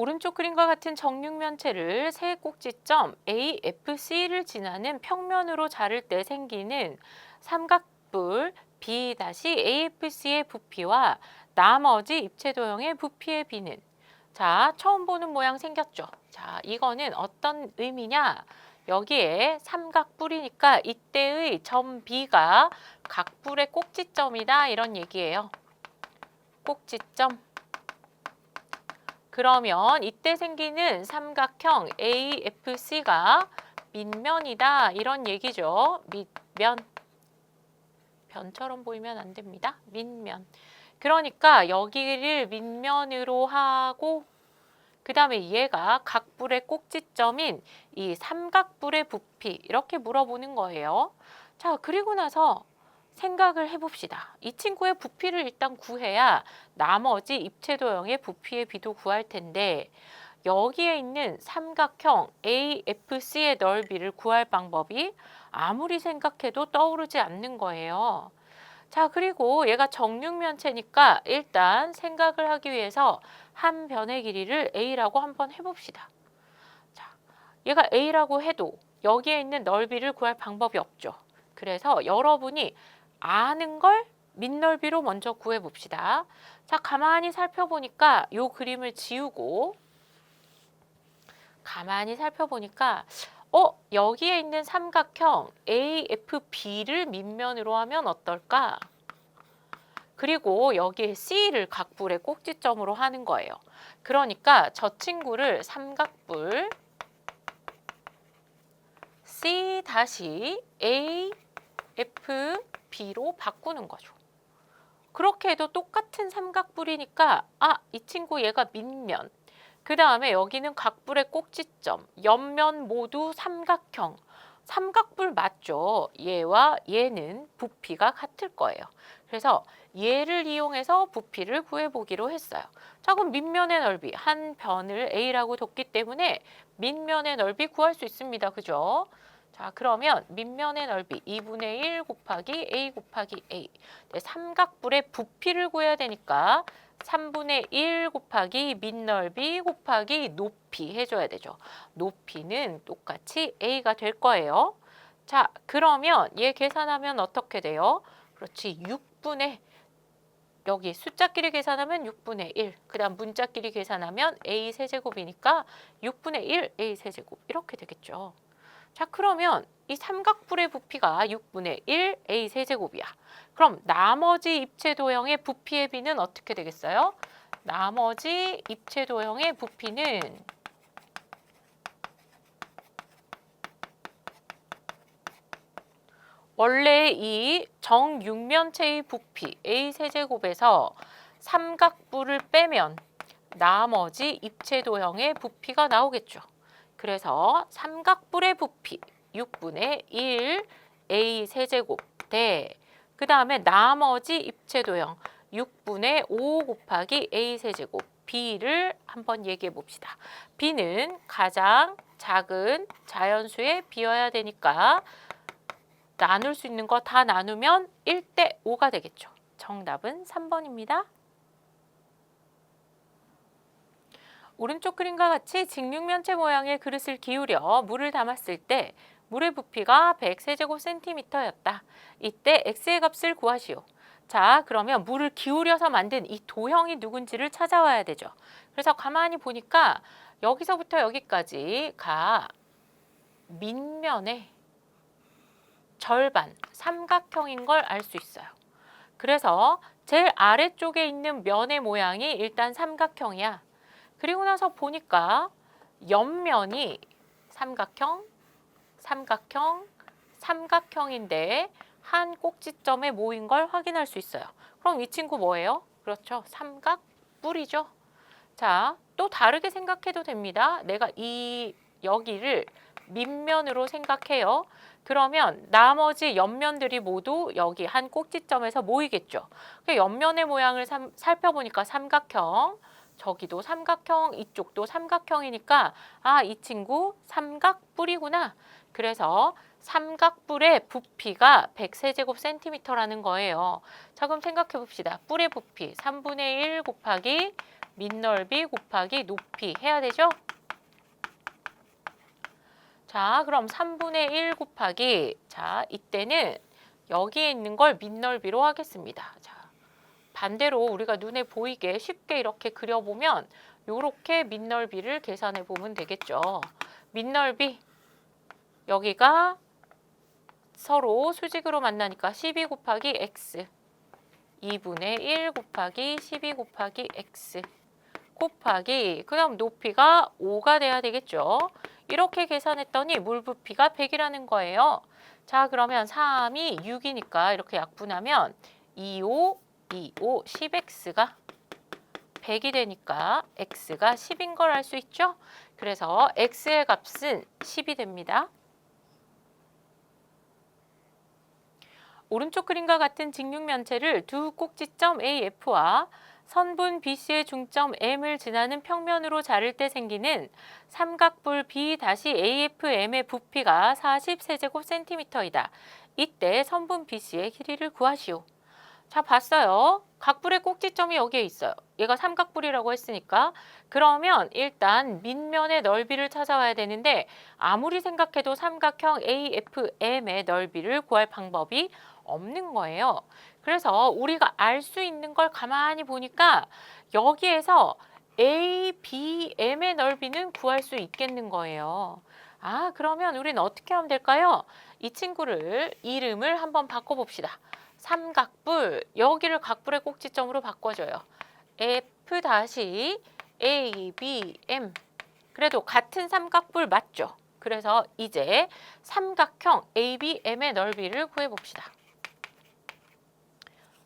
오른쪽 그림과 같은 정육면체를 세 꼭지점 AFC를 지나는 평면으로 자를 때 생기는 삼각뿔 B-AFC의 부피와 나머지 입체 도형의 부피의 비는 자, 처음 보는 모양 생겼죠? 자, 이거는 어떤 의미냐? 여기에 삼각뿔이니까 이때의 점 B가 각 뿔의 꼭지점이다 이런 얘기예요. 꼭지점. 그러면 이때 생기는 삼각형 AFC가 밑면이다 이런 얘기죠. 밑면. 변처럼 보이면 안 됩니다. 밑면. 그러니까 여기를 밑면으로 하고 그 다음에 얘가 각뿔의 꼭지점인 이 삼각뿔의 부피 이렇게 물어보는 거예요. 자 그리고 나서 생각을 해봅시다. 이 친구의 부피를 일단 구해야 나머지 입체 도형의 부피의 비도 구할 텐데 여기에 있는 삼각형 AFC의 넓이를 구할 방법이 아무리 생각해도 떠오르지 않는 거예요. 자, 그리고 얘가 정육면체니까 일단 생각을 하기 위해서 한 변의 길이를 A라고 한번 해봅시다. 자, 얘가 A라고 해도 여기에 있는 넓이를 구할 방법이 없죠. 그래서 여러분이 아는 걸 밑넓이로 먼저 구해봅시다. 자, 가만히 살펴보니까 요 그림을 지우고 가만히 살펴보니까 어, 여기에 있는 삼각형 AFB를 밑면으로 하면 어떨까? 그리고 여기에 C를 각뿔의 꼭지점으로 하는 거예요. 그러니까 저 친구를 삼각뿔 C 다 시 AFB로 바꾸는 거죠. 그렇게 해도 똑같은 삼각뿔이니까 아, 이 친구 얘가 밑면 그 다음에 여기는 각뿔의 꼭지점, 옆면 모두 삼각형. 삼각뿔 맞죠? 얘와 얘는 부피가 같을 거예요. 그래서 얘를 이용해서 부피를 구해보기로 했어요. 자, 그럼 밑면의 넓이 한 변을 A라고 뒀기 때문에 밑면의 넓이 구할 수 있습니다. 그죠? 자, 그러면 밑면의 넓이 2분의 1 곱하기 A 곱하기 A. 네, 삼각뿔의 부피를 구해야 되니까 3분의 1 곱하기 밑넓이 곱하기 높이 해줘야 되죠. 높이는 똑같이 A가 될 거예요. 자, 그러면 얘 계산하면 어떻게 돼요? 그렇지, 6분의 여기 숫자끼리 계산하면 6분의 1. 그 다음 문자끼리 계산하면 A 세제곱이니까 6분의 1 A 세제곱 이렇게 되겠죠. 자, 그러면 이 삼각뿔의 부피가 6분의 1 A 세제곱이야. 그럼 나머지 입체 도형의 부피의 비는 어떻게 되겠어요? 나머지 입체 도형의 부피는 원래 이 정육면체의 부피 A 세제곱에서 삼각뿔을 빼면 나머지 입체 도형의 부피가 나오겠죠. 그래서 삼각뿔의 부피 6분의 1 A 세제곱 대 그 다음에 나머지 입체 도형 6분의 5 곱하기 A 세제곱 B를 한번 얘기해 봅시다. B는 가장 작은 자연수에 비어야 되니까 나눌 수 있는 거 다 나누면 1대 5가 되겠죠. 정답은 3번입니다. 오른쪽 그림과 같이 직육면체 모양의 그릇을 기울여 물을 담았을 때 물의 부피가 100세제곱센티미터였다. 이때 x의 값을 구하시오. 자, 그러면 물을 기울여서 만든 이 도형이 누군지를 찾아와야 되죠. 그래서 가만히 보니까 여기서부터 여기까지가 밑면의 절반, 삼각형인 걸 알 수 있어요. 그래서 제일 아래쪽에 있는 면의 모양이 일단 삼각형이야. 그리고 나서 보니까 옆면이 삼각형, 삼각형, 삼각형인데 한 꼭지점에 모인 걸 확인할 수 있어요. 그럼 이 친구 뭐예요? 그렇죠. 삼각뿔이죠. 자, 또 다르게 생각해도 됩니다. 내가 이 여기를 밑면으로 생각해요. 그러면 나머지 옆면들이 모두 여기 한 꼭지점에서 모이겠죠. 그 옆면의 모양을 삼, 살펴보니까 삼각형, 저기도 삼각형, 이쪽도 삼각형이니까 아, 이 친구 삼각뿔이구나. 그래서 삼각뿔의 부피가 100세제곱센티미터라는 거예요. 자, 그럼 생각해 봅시다. 뿔의 부피 3분의 1 곱하기 밑넓이 곱하기 높이 해야 되죠? 자, 그럼 3분의 1 곱하기 자, 이때는 여기에 있는 걸 밑넓이로 하겠습니다. 자, 반대로 우리가 눈에 보이게 쉽게 이렇게 그려보면 이렇게 밑넓이를 계산해 보면 되겠죠. 밑넓이 여기가 서로 수직으로 만나니까 12 곱하기 x 2분의 1 곱하기 12 곱하기 x 곱하기 그다음 높이가 5가 돼야 되겠죠. 이렇게 계산했더니 물 부피가 100이라는 거예요. 자, 그러면 3이 6이니까 이렇게 약분하면 25, 25, 10x가 100이 되니까 x가 10인 걸 알 수 있죠? 그래서 x의 값은 10이 됩니다. 오른쪽 그림과 같은 직육면체를 두 꼭지점 AF와 선분 BC의 중점 M을 지나는 평면으로 자를 때 생기는 삼각뿔 B-AFM의 부피가 40세제곱센티미터이다. 이때 선분 BC의 길이를 구하시오. 자, 봤어요. 각뿔의 꼭지점이 여기에 있어요. 얘가 삼각뿔이라고 했으니까 그러면 일단 밑면의 넓이를 찾아와야 되는데 아무리 생각해도 삼각형 AFM의 넓이를 구할 방법이 없는 거예요. 그래서 우리가 알 수 있는 걸 가만히 보니까 여기에서 ABM의 넓이는 구할 수 있겠는 거예요. 아, 그러면 우리는 어떻게 하면 될까요? 이 친구를 이름을 한번 바꿔봅시다. 삼각뿔, 여기를 각뿔의 꼭지점으로 바꿔줘요. F 다시 A, B, M. 그래도 같은 삼각뿔 맞죠? 그래서 이제 삼각형 ABM의 넓이를 구해봅시다.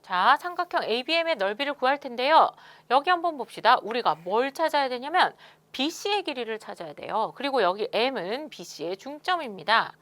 자, 삼각형 ABM의 넓이를 구할 텐데요. 여기 한번 봅시다. 우리가 뭘 찾아야 되냐면 BC의 길이를 찾아야 돼요. 그리고 여기 M은 BC의 중점입니다.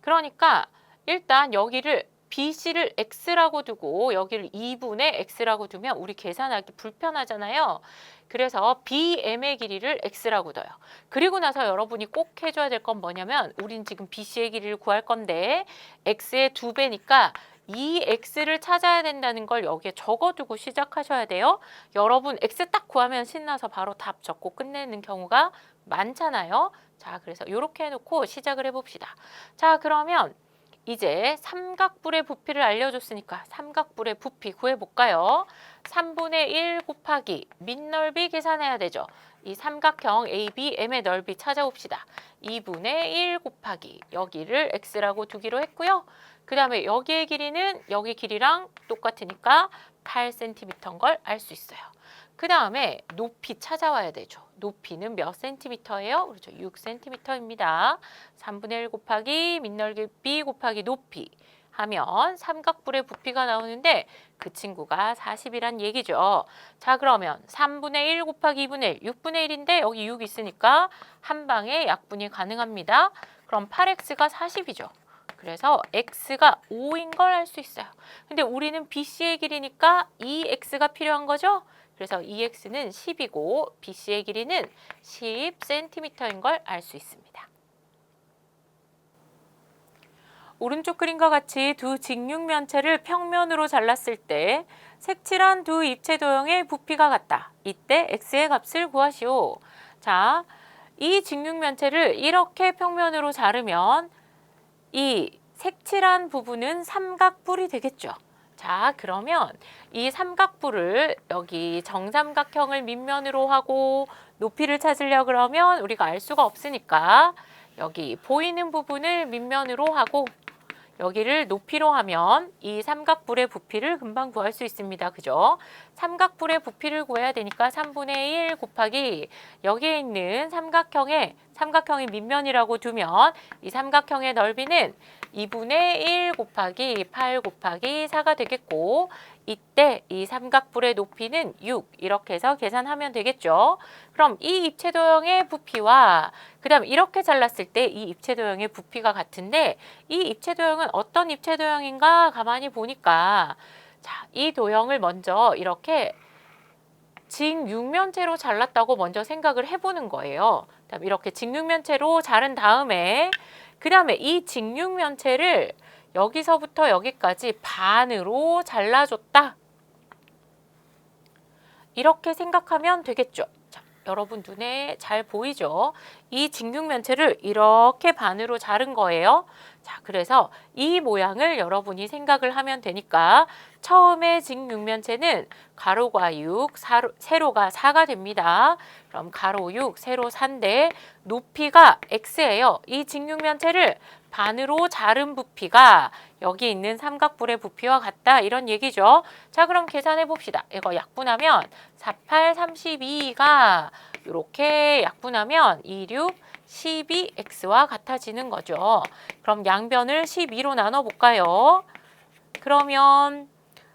그러니까 일단 여기를 BC를 X라고 두고 여기를 2분의 X라고 두면 우리 계산하기 불편하잖아요. 그래서 BM의 길이를 X라고 둬요. 그리고 나서 여러분이 꼭 해줘야 될 건 뭐냐면 우린 지금 BC의 길이를 구할 건데 X의 두 배니까 이 x를 찾아야 된다는 걸 여기에 적어두고 시작하셔야 돼요. 여러분 x 딱 구하면 신나서 바로 답 적고 끝내는 경우가 많잖아요. 자, 그래서 이렇게 해놓고 시작을 해봅시다. 자, 그러면 이제 삼각뿔의 부피를 알려줬으니까 삼각뿔의 부피 구해볼까요? 3분의 1 곱하기 밑넓이 계산해야 되죠. 이 삼각형 ABM의 넓이 찾아봅시다. 2분의 1 곱하기 여기를 x라고 두기로 했고요. 그 다음에 여기의 길이는 여기 길이랑 똑같으니까 8cm인 걸 알 수 있어요. 그 다음에 높이 찾아와야 되죠. 높이는 몇 cm예요? 그렇죠. 6cm입니다. 3분의 1 곱하기 밑넓이 곱하기 높이 하면 삼각뿔의 부피가 나오는데 그 친구가 40이란 얘기죠. 자 그러면 3분의 1 곱하기 2분의 1, 6분의 1인데 여기 6 있으니까 한 방에 약분이 가능합니다. 그럼 8x가 40이죠. 그래서 x가 5인 걸 알 수 있어요. 근데 우리는 BC의 길이니까 2x가 필요한 거죠? 그래서 2x는 10이고 BC의 길이는 10cm인 걸 알 수 있습니다. 오른쪽 그림과 같이 두 직육면체를 평면으로 잘랐을 때 색칠한 두 입체 도형의 부피가 같다. 이때 x의 값을 구하시오. 자, 이 직육면체를 이렇게 평면으로 자르면 이 색칠한 부분은 삼각뿔이 되겠죠. 자, 그러면 이 삼각뿔을 여기 정삼각형을 밑면으로 하고 높이를 찾으려 그러면 우리가 알 수가 없으니까 여기 보이는 부분을 밑면으로 하고 여기를 높이로 하면 이 삼각뿔의 부피를 금방 구할 수 있습니다. 그죠? 삼각뿔의 부피를 구해야 되니까 3분의 1 곱하기 여기에 있는 삼각형의 삼각형의 밑면이라고 두면 이 삼각형의 넓이는 2분의 1 곱하기 8 곱하기 4가 되겠고 이때 이 삼각뿔의 높이는 6 이렇게 해서 계산하면 되겠죠. 그럼 이 입체도형의 부피와 그 다음 이렇게 잘랐을 때 이 입체도형의 부피가 같은데 이 입체도형은 어떤 입체도형인가 가만히 보니까 자, 이 도형을 먼저 이렇게 직육면체로 잘랐다고 먼저 생각을 해보는 거예요. 그다음 이렇게 직육면체로 자른 다음에 그 다음에 이 직육면체를 여기서부터 여기까지 반으로 잘라줬다. 이렇게 생각하면 되겠죠. 자, 여러분 눈에 잘 보이죠? 이 직육면체를 이렇게 반으로 자른 거예요. 자, 그래서 이 모양을 여러분이 생각을 하면 되니까 처음에 직육면체는 가로가 6, 사로, 세로가 4가 됩니다. 그럼 가로 6, 세로 4인데 높이가 x예요. 이 직육면체를 반으로 자른 부피가 여기 있는 삼각뿔의 부피와 같다 이런 얘기죠. 자 그럼 계산해 봅시다. 이거 약분하면 48, 32가 이렇게 약분하면 26, 12x와 같아지는 거죠. 그럼 양변을 12로 나눠 볼까요? 그러면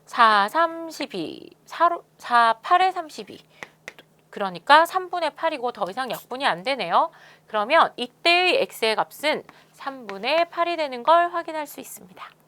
4, 32, 4, 4 8에 32. 그러니까 3분의 8이고 더 이상 약분이 안 되네요. 그러면 이때의 x의 값은 3분의 8이 되는 걸 확인할 수 있습니다.